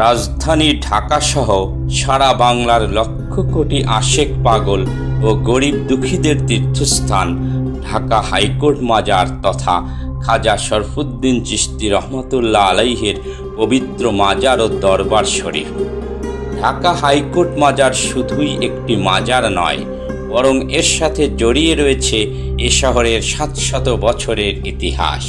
রাজধানী ঢাকাসহ সারা বাংলার লক্ষ কোটি আশেক পাগল ও গরিব দুঃখীদের তীর্থস্থান ঢাকা হাইকোর্ট মাজার তথা খাজা শরফুদ্দিন চিশতি রহমতুল্লাহ আলাইহের পবিত্র মাজার ও দরবার শরীফ। ঢাকা হাইকোর্ট মাজার শুধুই একটি মাজার নয়, বরং এর সাথে জড়িয়ে রয়েছে এ শহরের সাতশত বছরের ইতিহাস।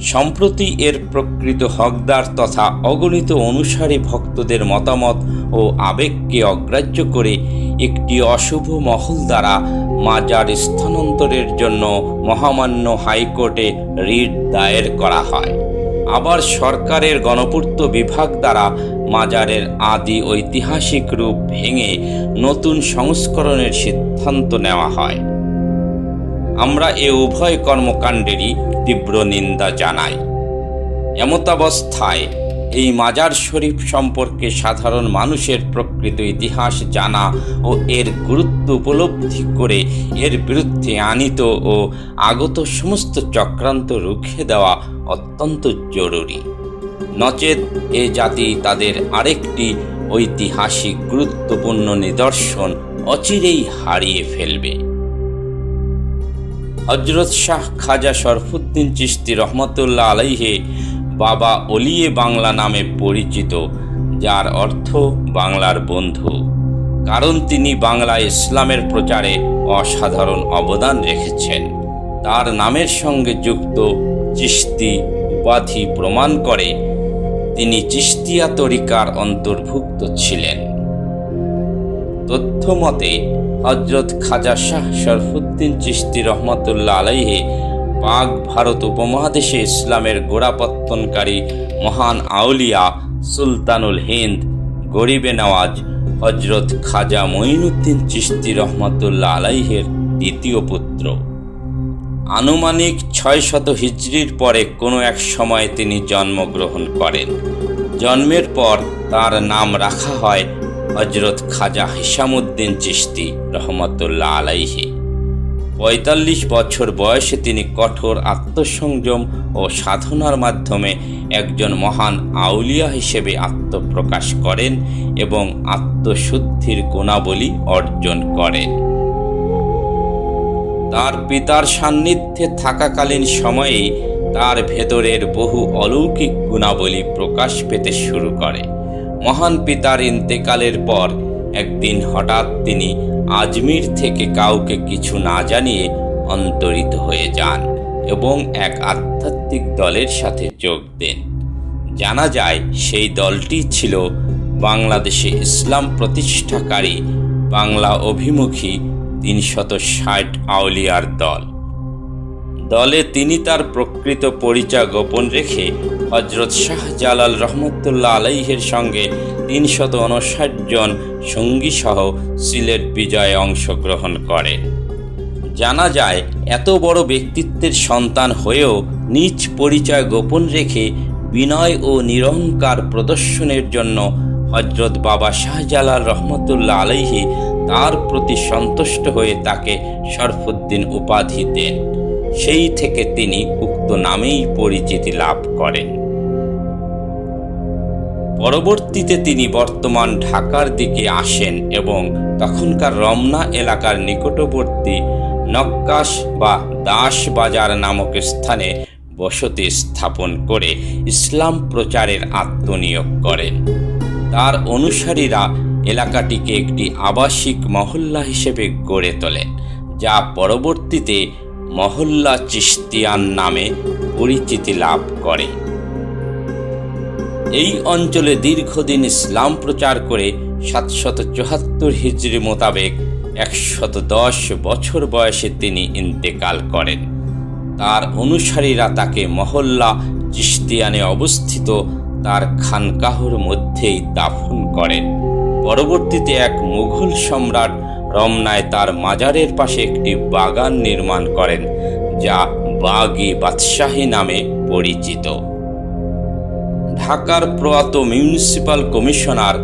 সম্প্রতি এর প্রকৃত হকদার তথা অগণিত অনুসারী ভক্তদের মতামত ও আবেগকে অগ্রাহ্য করে একটি অশুভ মহল দ্বারা মাজার স্থানান্তরের জন্য মহামান্য হাইকোর্টে রিট দায়ের করা হয়। আবার সরকারের গণপূর্ত বিভাগ দ্বারা মাজারের আদি ঐতিহাসিক রূপ ভেঙে নতুন সংস্করণের সিদ্ধান্ত নেওয়া হয়। আমরা এ উভয় কর্মকাণ্ডেরই তীব্র নিন্দা জানাই। এমতাবস্থায়, এই মাজার শরীফ সম্পর্কে সাধারণ মানুষের প্রকৃত ইতিহাস জানা ও এর গুরুত্ব উপলব্ধি করে এর বিরুদ্ধে আনিত ও আগত সমস্ত চক্রান্ত রুখে দেওয়া অত্যন্ত জরুরি। নচেত এ জাতি তাদের আরেকটি ঐতিহাসিক গুরুত্বপূর্ণ নিদর্শন অচিরেই হারিয়ে ফেলবে। হজরত শাহ খাজা শরফুদ্দিন চিশতি রহমতুল্লাহ আলাইহে বাবা অলিয়ে বাংলা নামে পরিচিত, যার অর্থ বাংলার বন্ধু। কারণ তিনি বাংলা ইসলামের প্রচারে অসাধারণ অবদান রেখেছেন। তার নামের সঙ্গে যুক্ত চিশতি উপাধি প্রমাণ করে তিনি চিশতিয়া তরিকার অন্তর্ভুক্ত ছিলেন। তথ্য মতে হজরত খাজা শাহ শরফুদ্দিন চিশতি রহমতুল্লাহ আলাইহে পাক ভারত উপমহাদেশে ইসলামের গোড়াপত্তনকারী মহান আউলিয়া সুলতানুল হিন্দ গরিবে নওয়াজ হজরত খাজা মঈনুদ্দিন চিশতি রহমতুল্লাহ আলাইহের দ্বিতীয় পুত্র। আনুমানিক ছয় শত হিজরির পরে কোনো এক সময় তিনি জন্মগ্রহণ করেন। জন্মের পর তার নাম রাখা হয় হজরত খাজা হিসামুদ্দিন চিশতি রহমতুল্লাহ আলাইহি। পঁয়তাল্লিশ বছর বয়সে তিনি কঠোর আত্মসংযম ও সাধনার মাধ্যমে একজন মহান আউলিয়া হিসেবে আত্মপ্রকাশ করেন এবং আত্মশুদ্ধির গুণাবলী অর্জন করেন। তার পিতার সান্নিধ্যে থাকাকালীন সময়েই তার ভেতরের বহু অলৌকিক গুণাবলী প্রকাশ পেতে শুরু করে। মহান পিতার ইন্তেকালের পর একদিন হঠাৎ তিনি আজমির থেকে কাউকে কিছু না জানিয়ে অন্তরিত হয়ে যান এবং এক আধ্যাত্মিক দলের সাথে যোগ দেন। জানা যায় সেই দলটি ছিল বাংলাদেশে ইসলাম প্রতিষ্ঠাকারী বাংলা অভিমুখী তিনশত ষাট আউলিয়ার দল। দলে তিনি তার প্রকৃত পরিচয় গোপন রেখে হজরত শাহ জালাল রহমতুল্লাহ আলাইহের সঙ্গে তিনশত উনষাট জন সঙ্গী সহ সিলেট বিজয়ে অংশগ্রহণ করেন জানা যায়, এত বড় ব্যক্তিত্বের সন্তান হয়েও নিজ পরিচয় গোপন রেখে বিনয় ও নিরহংকার প্রদর্শনের জন্য হজরত বাবা শাহজালাল রহমতুল্লাহ আলাইহি তার প্রতি সন্তুষ্ট হয়ে তাকে শরফুদ্দিন উপাধি দেন। সেই থেকে তিনি উক্ত নামেই পরিচিতি লাভ করেন। পরবর্তীতে তিনি বর্তমান ঢাকার দিকে আসেন এবং তখনকার রমনা এলাকার নিকটবর্তী নক্কাশ বা দাস বাজার নামক স্থানে বসতি স্থাপন করে ইসলাম প্রচারের আত্মনিয়োগ করেন। তার অনুসারীরা এলাকাটিকে একটি আবাসিক মহল্লা হিসেবে গড়ে তোলেন, যা পরবর্তীতে মহল্লা চিস্তিয়ান নামে পরিচিতি লাভ করে। এই অঞ্চলে দীর্ঘদিন ইসলাম প্রচার করে সাতশত চুহাত্তর হিজড়ি মোতাবেক একশত দশ বছর বয়সে তিনি ইন্তেকাল করেন। তার অনুসারীরা তাকে মহল্লা চিস্তিয়ানে অবস্থিত তার খানকাহর মধ্যেই দাফন করেন। পরবর্তীতে এক মুঘল সম্রাট রমনায় তার মাজারের পাশে একটি বাগান নির্মাণ করেন, যা বাগি বাদশাহী নামে পরিচিত। ঢাকার প্রয়াত মিউনিসিপাল কমিশনার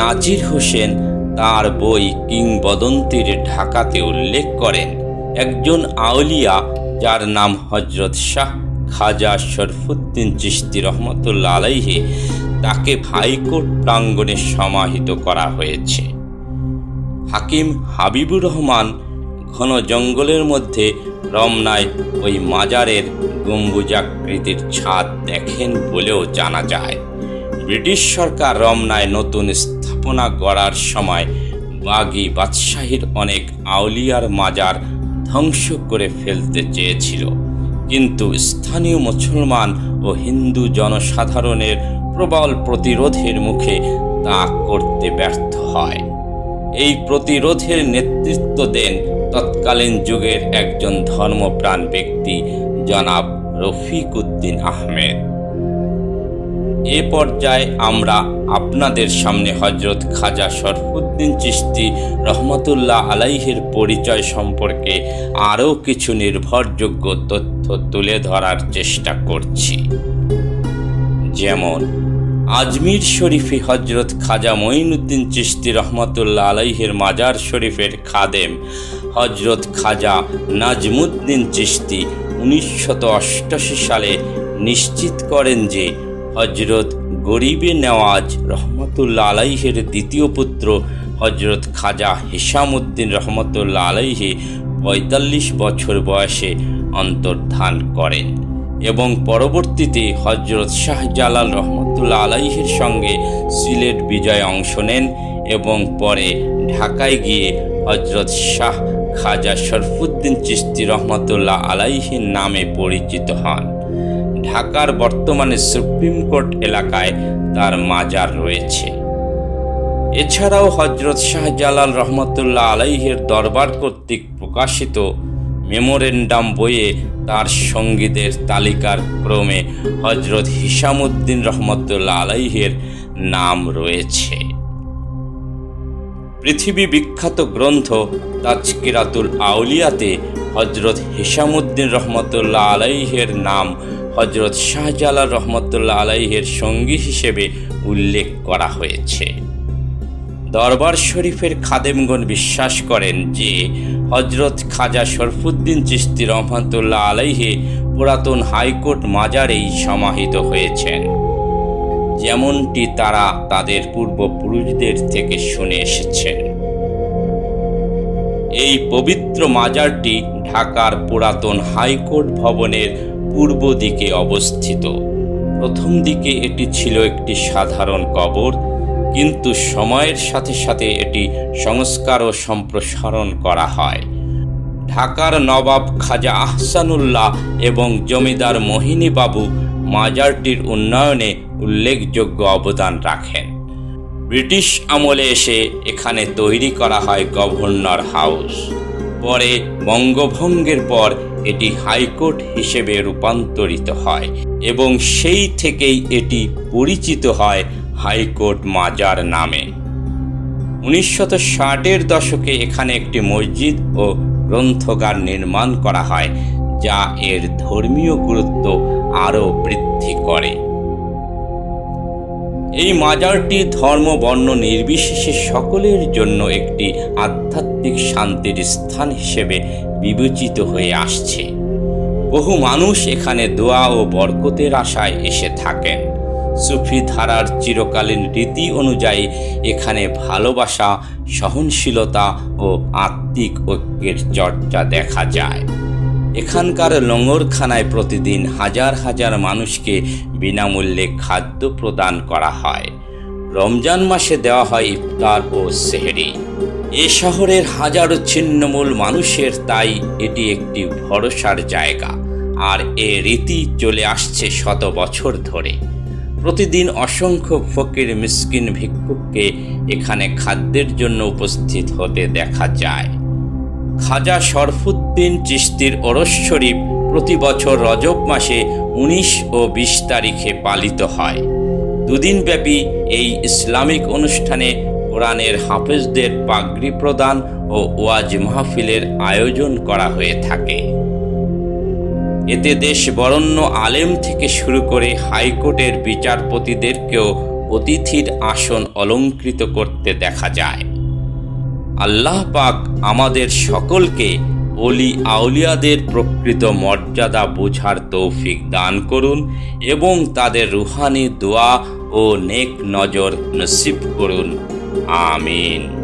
নাজির হোসেন তার বই কিংবদন্তির ঢাকাতে উল্লেখ করেন। একজন আউলিয়া, যার নাম হজরত শাহ খাজা শরফুদ্দিন চিশতি রহমতুল্লা আলাইহি, তাকে হাইকোর্ট প্রাঙ্গণে সমাহিত করা হয়েছে। হাকিম হাবিবুর রহমান ঘন জঙ্গলের মধ্যে রমনায় ওই মাজারের গম্বুজাকৃতির ছাদ দেখেন বলেও জানা যায়। ব্রিটিশ সরকার রমনায় নতুন স্থাপনা গড়ার সময় বাগি বাদশাহীর অনেক আউলিয়ার মাজার ধ্বংস করে ফেলতে চেয়েছিল। কিন্তু স্থানীয় মুসলমান ও হিন্দু জনসাধারণের প্রবল প্রতিরোধের মুখে তা করতে ব্যর্থ হয়। এই প্রতিরোধের নেতৃত্ব দেন তৎকালীন যুগের একজন ধর্মপ্রাণ ব্যক্তি, জনাব রফিক উদ্দিন আহমেদ। এ পর্যায়ে আমরা আপনাদের সামনে হজরত খাজা শরফুদ্দিন চিস্তি রহমতুল্লাহ আলাইহের পরিচয় সম্পর্কে আরও কিছু নির্ভরযোগ্য তথ্য তুলে ধরার চেষ্টা করছি। যেমন আজমির শরীফে হজরত খাজা মঈনুদ্দিন চিস্তি রহমতুল্লাহ আলাইহের মাজার শরীফের খাদেম হজরত খাজা নাজমুদ্দিন চিস্তি উনিশশত অষ্টাশি সালে নিশ্চিত করেন যে হজরত গরিবে নেওয়াজ রহমতুল্লাহ আলাইহের দ্বিতীয় পুত্র হজরত খাজা হিসামুদ্দিন রহমতুল্লাহ আলাইহি পঁয়তাল্লিশ বছর বয়সে অন্তর্ধান করেন। এবং পরবর্তীতে হজরত শাহজালাল রহমতুল্লাহ আলাইহির সঙ্গে সিলেট বিজয়ে অংশ নেন এবং পরে ঢাকায় গিয়ে হজরত শাহ খাজা শরফুদ্দিন চিস্তি রহমতুল্লাহ আলাইহির নামে পরিচিত হন। ঢাকার বর্তমানে সুপ্রিম কোর্ট এলাকায় তার মাজার রয়েছে। এছাড়াও হজরত শাহজালাল রহমতুল্লাহ আলাইহের দরবার কর্তৃক প্রকাশিত মেমোরেন্ডাম বইয়ে তার সঙ্গীদের তালিকার ক্রমে হজরত হিসামুদ্দিন রহমতুল্লাহ আলাইহের নাম রয়েছে। পৃথিবী বিখ্যাত গ্রন্থ তাজকিরাতুল আউলিয়াতে হজরত হিসামুদ্দিন রহমতুল্লাহ আলাইহের নাম হজরত শাহজালাল রহমতুল্লাহ আলাইহের সঙ্গী হিসেবে উল্লেখ করা হয়েছে। দরবার শরীফের খাদেমগণ বিশ্বাস করেন যে হজরত খাজা শরফুদ্দিন চিস্তি রহমতুল্লাহ আলাইহে পুরাতন হাইকোর্ট মাজারেই সমাহিত হয়েছেন। যেমনটি তারা তাদের পূর্বপুরুষদের থেকে শুনে এসেছেন। এই পবিত্র মাজারটি ঢাকার পুরাতন হাইকোর্ট ভবনের পূর্ব দিকে অবস্থিত। প্রথম দিকে এটি ছিল একটি সাধারণ কবর কিন্তু সময়ের সাথে সাথে এটি সংস্কার ও সম্প্রসারণ করা হয়। ঢাকার নবাব খাজা আহসানুল্লাহ এবং জমিদার মোহিনী বাবু মাজারটির উন্নয়নে উল্লেখযোগ্য অবদান রাখেন। ব্রিটিশ আমলে এসে এখানে তৈরি করা হয় গভর্নর হাউস। পরে বঙ্গভঙ্গের পর এটি হাইকোর্ট হিসেবে রূপান্তরিত হয় এবং সেই থেকেই এটি পরিচিত হয় হাইকোর্ট মাজার নামে। উনিশশত ষাটের দশকে এখানে একটি মসজিদ ও গ্রন্থগার নির্মাণ করা হয়, যা এর ধর্মীয় গুরুত্ব আরও বৃদ্ধি করে। এই মাজারটি ধর্ম, বর্ণ নির্বিশেষে সকলের জন্য একটি আধ্যাত্মিক শান্তির স্থান হিসেবে বিবেচিত হয়ে আসছে। বহু মানুষ এখানে দোয়া ও বরকতের আশায় এসে থাকেন। সুফি ধারার চিরকালীন রীতি অনুযায়ী এখানে ভালোবাসা, সহনশীলতা ও আত্মিক ঐক্যের চর্চা দেখা যায়। এখানকার লঙ্গরখানায় প্রতিদিন হাজার হাজার মানুষকে বিনামূল্যে খাদ্য প্রদান করা হয়। রমজান মাসে দেওয়া হয় ইফতার ও সেহরি। এ শহরের হাজারো ছিন্নমূল মানুষের তাই এটি একটি ভরসার জায়গা। আর এ রীতি চলে আসছে শত বছর ধরে। প্রতিদিন অসংখ্য ফকির মিসকিন ভিক্ষুককে এখানে খাদ্যের জন্য উপস্থিত হতে দেখা যায়। খাজা শরফুদ্দিন চিস্তির ওরস শরীফ প্রতি বছর রজব মাসে উনিশ ও বিশ তারিখে পালিত হয়। দুদিনব্যাপী এই ইসলামিক অনুষ্ঠানে কোরআনের হাফেজদের পাগড়ি প্রদান ও ওয়াজ মাহফিলের আয়োজন করা হয়ে থাকে। এতে দেশ বরণ্য আলেম থেকে শুরু করে হাইকোর্টের বিচারপতিদেরকেও অতিথির আসন অলঙ্কৃত করতে দেখা যায়। আল্লাহ পাক আমাদের সকলকে অলি আউলিয়াদের প্রকৃত মর্যাদা বোঝার তৌফিক দান করুন এবং তাদের রুহানি দোয়া ও নেক নজর নসিব করুন। আমিন।